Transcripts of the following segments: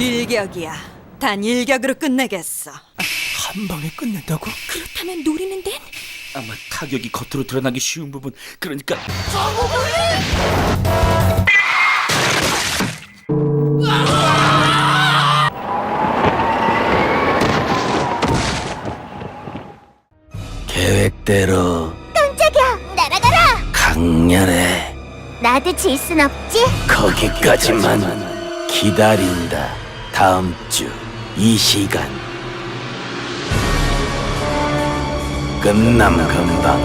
일격이야. 단 일격으로 끝내겠어. 한 방에 끝낸다고? 그렇다면 노리는 데는? 아마 타격이 겉으로 드러나기 쉬운 부분. 그러니까. 계획대로 깜짝이야! 날아가라! 강렬해. 나도 질 순 없지? 거기까지만 기다린다 다음 주 이 시간 끝남 금방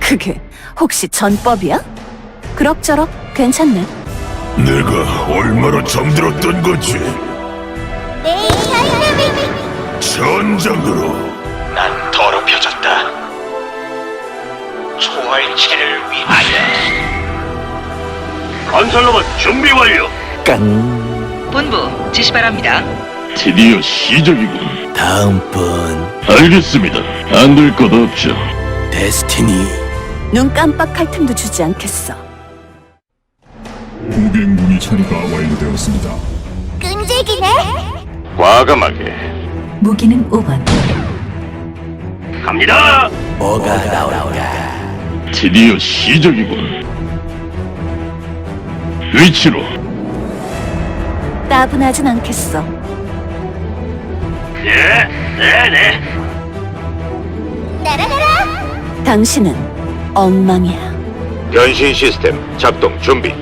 그게 혹시 전법이야? 그럭저럭 괜찮네. 내가 얼마나 잠들었던 거지? 전장으로 난 더럽혀졌다 총알치를 위하여 건설로봇 준비 완료. 깡 본부 지시 바랍니다. 드디어 시작이군. 다음 분 알겠습니다. 안 될 것 없죠. 데스티니 눈 깜빡할 틈도 주지 않겠어. 무빙무기 처리가 완료되었습니다. 끈질기네 과감하게 무기는 5번. 갑니다. 뭐가 나올까 드디어 시작이군. 위치로 따분하진 않겠어. 예, 네네. 날아가라 당신은 엉망이야. 변신 시스템 작동 준비.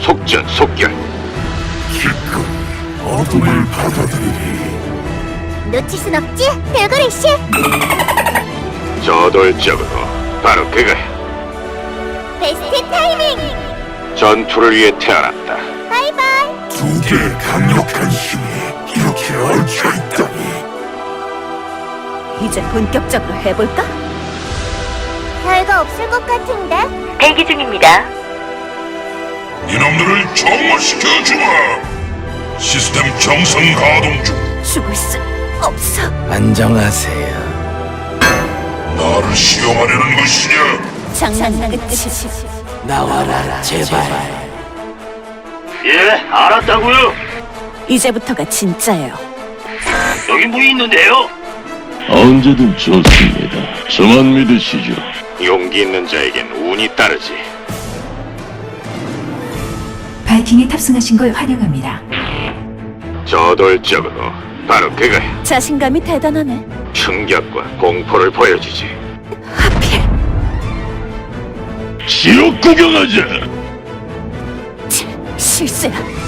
속전 속결. 기꺼이 어둠을 받아들이리. 놓칠 순 없지 별거리 씨 저돌적으로 바로 그거야. 베스트 타이밍 전투를 위해 태어났다. 개의 강력한 힘이 이렇게 얽혀 있다니. 이제 본격적으로 해볼까? 별거 없을 것 같은데 대기 중입니다. 이놈들을 정화시켜 주마. 시스템 정상 가동 중. 죽을 수 없어. 안정하세요 나를 시험하려는 것이냐? 장난 끝이. 나와라 제발 예, 알았다고요. 이제부터가 진짜예요. 여기 뭐 있는데요? 언제든 좋습니다. 저만 믿으시죠. 용기 있는 자에겐 운이 따르지. 바이킹에 탑승하신 걸 환영합니다. 저돌적으로 바로 그거야. 자신감이 대단하네. 충격과 공포를 보여주지. 하필 지옥 구경하자. 치, 실수야.